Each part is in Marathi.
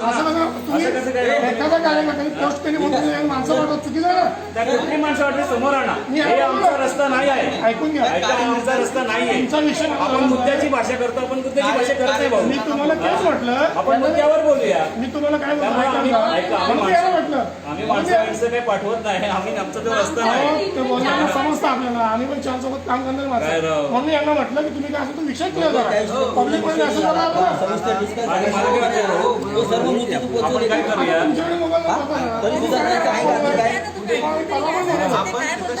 असं कसं तुम्ही? एखाद्या कार्यकर्त्याने पोस्ट केली म्हणून माणसं आहे ना? त्या कुठली माणसं वाटली? समोर आणा. मी हे आमचा रस्ता नाही आहे. ऐकून घ्या. ऐका आमचा रस्ता नाही आहे. तुमचा विषय मला आपण मुद्द्याची भाषा करतो आपण मुद्द्याची भाषा करत नाही मी भाऊ तुम्हाला तेच म्हटलं. आपण मुद्द्यावर बोलूया. मी तुम्हाला काय म्हटलं. आम्ही माणसं माणसं काही पाठवत नाही. आम्ही आमचा तो रस्ता नाही. ते बोलताना समजतं आपल्याला. आम्ही पण चार सोबत काम करणार काय माणसं? म्हणून यांना म्हटलं की तुम्ही काय असं तो विषय क्लिअर करा. पब्लिकमध्ये असं करा ना. आणि काय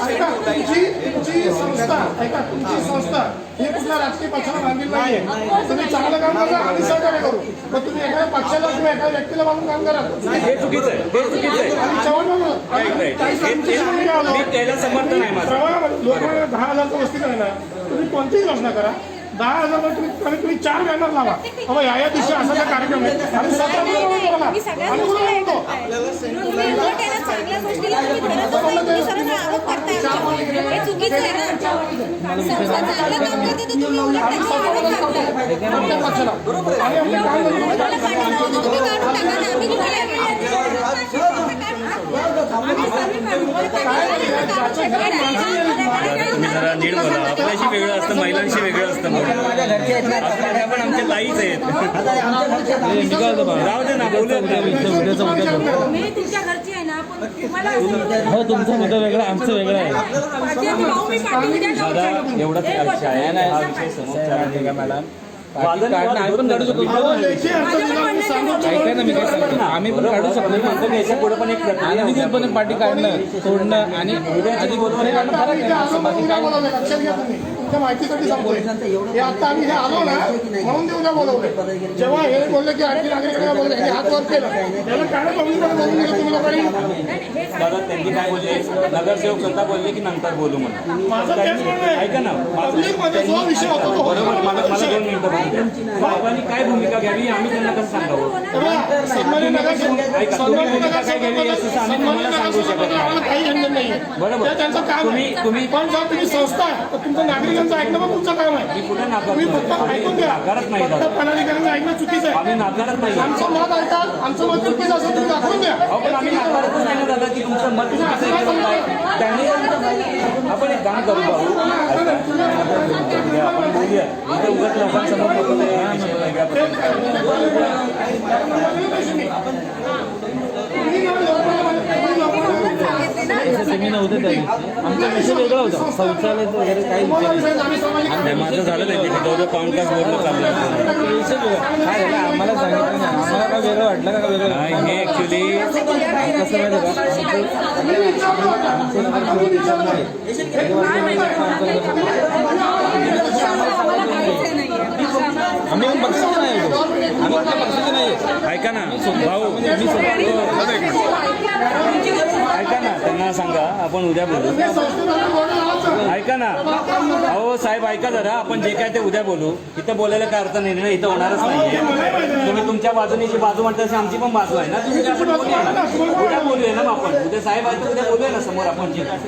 ऐका तुमची तुमची संस्था ऐका तुमची संस्था ही कुठल्या राजकीय पक्षाला बांधील नाहीये. तुम्ही चांगलं काम करा आणि सहकार्य करू. पण तुम्ही एखाद्या पक्षाला किंवा एखाद्या व्यक्तीला बांधून काम करा. नाही, हे चुकीचं आहे. हे चुकीचं आहे. आणि चव्हाण हे- हे-. मी त्याला समर्थन आहे माझं. प्रवाहामध्ये लोकांना दहा हजारचं वस्ती ना तुम्ही कोणतीही योजना करा. दहा हजार कमीत कमी चार बॅनर लावा बाबा या या दिवशी असा हा कार्यक्रम आहे आणि सगळ्या आणि जरा नीट बोला आपल्याशी वेगळं असतं महिलांशी वेगळं असतं असणाऱ्या पण आमच्या ताईच आहेत जाऊ दे ना बोलूयात ना मी तुमच्या घरची आहे ना पण तुम्हाला असं हो तुमचं मुद्दा वेगळा आमचं वेगळं आहे. एवढाच विषय आहे. हा विषय समोर. मॅडम वादन काढणं आम्ही पण काढू शकतो. ऐका ना मी काय सांगतो. आम्ही पण काढू शकतो. याच्यापुढे एक पाठी काढणं सोडणं आणि आधी बोलून काढणं फरक आहे. इथे ना आलो असं बाकी म्हणून काय उद्या बोलवलंय, लक्षात घ्या तुम्ही. तुमच्या माहितीसाठी सांगतोय. हे आता आम्ही हे आलो ना म्हणून ते उद्या बोलवले जेव्हा हे बोलले की आणखी नागरिकांना बोलले हे हात वर केलं. त्याला काय पब्लिकमध्ये बोलून गेलं तुम्ही लोकांनी दादा त्यांनी काय बोलले? नगरसेवक स्वतः बोलले की नंतर बोलू म्हणून. माझं तेच म्हणणं आहे. ऐका ना. माझं- पब्लिकमध्ये जो विषय होता तो होता. बरोबर मला मला साहेबांनी काय भूमिका घ्यावी आम्ही त्यांना कसं सांगावं? असं पण जर तुम्ही संस्था तर तुमचं नागरिकांचं ऐकणं पण तुमचं काम आहे. तुम्ही फक्त ऐकून घ्या. फक्त पदाधिकाऱ्यांचं ऐकणं चुकीचं आहे. आमचं मत ऐका आमचं मत चुकीचं असेल तुम्ही दाखवून द्या. आपण एक काम करू आपण बोलूया उगाच लोकांसमोर. सेमिनार होते त्या दिवशी आमचा विषय वेगळा होता शौचालयाचं वगैरे काही विषय माझं झालं नाही तिथे तास बोलणं चाललं विषय काय झालं आम्हाला सांगितलं नाही आम्हाला काय वेगळं वाटलं का वेगळं हे ऍक्च्युली कसं माहिती का आम्ही पक्षाचे नाही. आम्ही पण पक्षाचे नाही. ऐका ना भाऊ मी ऐका ना त्यांना सांगा आपण उद्या बोलू. ऐका ना अहो साहेब ऐका जरा आपण जे काय ते उद्या बोलू. इथं बोलायला काय अर्थ नाही ना इथं होणारच नाहीये तुम्ही तुमच्या बाजूने जी बाजू म्हणता तशी आमची पण बाजू आहे ना. तुम्ही काय आपण बोलूया ना उद्या बोलूया ना मग आपण. उद्या साहेब आहे तर उद्या बोलूया ना समोर आपण जे काय.